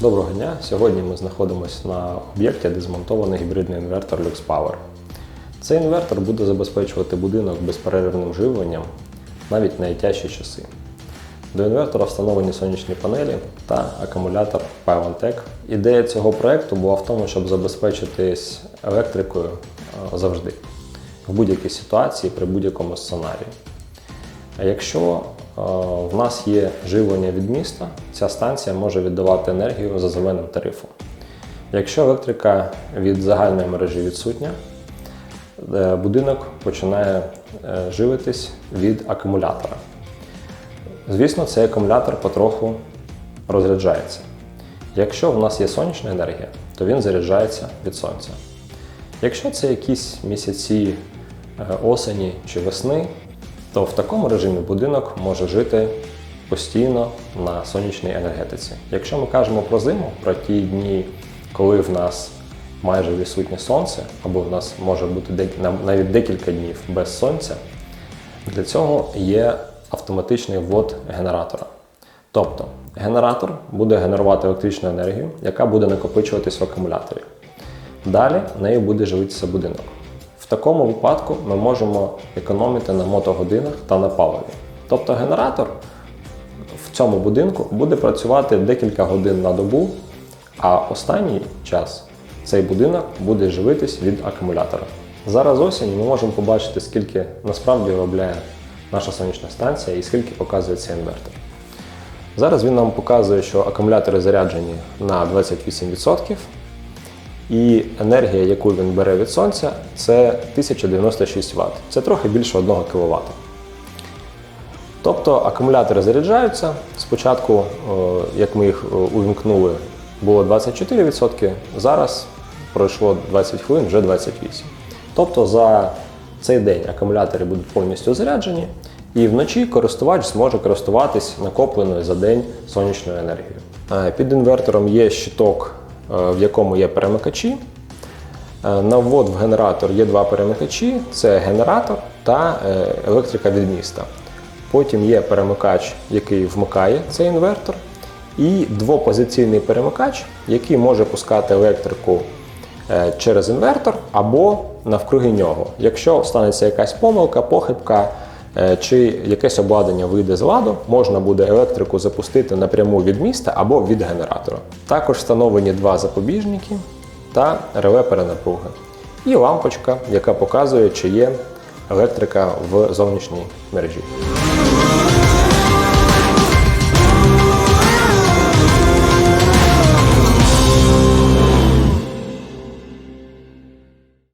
Доброго дня! Сьогодні ми знаходимося на об'єкті, де змонтований гібридний інвертор LuxPower. Цей інвертор буде забезпечувати будинок безперервним живленням навіть найтяжчі часи. До інвертора встановлені сонячні панелі та акумулятор PyOneTech. Ідея цього проекту була в тому, щоб забезпечитись електрикою е, завжди, в будь-якій ситуації, при будь-якому сценарії. А Якщо в нас є живлення від міста, ця станція може віддавати енергію за зеленим тарифом. Якщо електрика від загальної мережі відсутня, е, будинок починає е, живитись від акумулятора. Звісно, цей акумулятор потроху розряджається. Якщо в нас є сонячна енергія, то він заряджається від сонця. Якщо це якісь місяці е, осені чи весни, то в такому режимі будинок може жити постійно на сонячній енергетиці. Якщо ми кажемо про зиму, про ті дні, коли в нас майже відсутнє сонце, або в нас може бути навіть декілька днів без сонця, для цього є автоматичний ввод генератора. Тобто генератор буде генерувати електричну енергію, яка буде накопичуватись в акумуляторі. Далі нею буде живитися будинок. Такому випадку ми можемо економити на мотогодинах та на паливі. Тобто генератор в цьому будинку буде працювати декілька годин на добу, а останній час цей будинок буде живитись від акумулятора. Зараз осінь ми можемо побачити, скільки насправді виробляє наша сонячна станція і скільки показує цей інвертор. Зараз він нам показує, що акумулятори заряджені на 28%, і енергія, яку він бере від сонця, це 1096 Вт. Це трохи більше 1 кВт. Тобто акумулятори заряджаються. Спочатку, е, як ми їх е, увімкнули, було 24%, зараз пройшло 20 хвилин, вже 28%. Тобто за цей день акумулятори будуть повністю заряджені, і вночі користувач зможе користуватись накопленою за день сонячною енергією. Е, Під інвертором є щиток, в якому є перемикачі. Е, На ввод в генератор є два перемикачі: це генератор та е, електрика від міста. Потім є перемикач, який вмикає цей інвертор, і двопозиційний перемикач, який може пускати електрику е, через інвертор або навкруги нього. Якщо станеться якась помилка, похибка е, чи якесь обладнання вийде з ладу, можна буде електрику запустити напряму від міста або від генератора. Також встановлені два запобіжники та реле перенапруги. І лампочка, яка показує, чи є електрика в зовнішній мережі.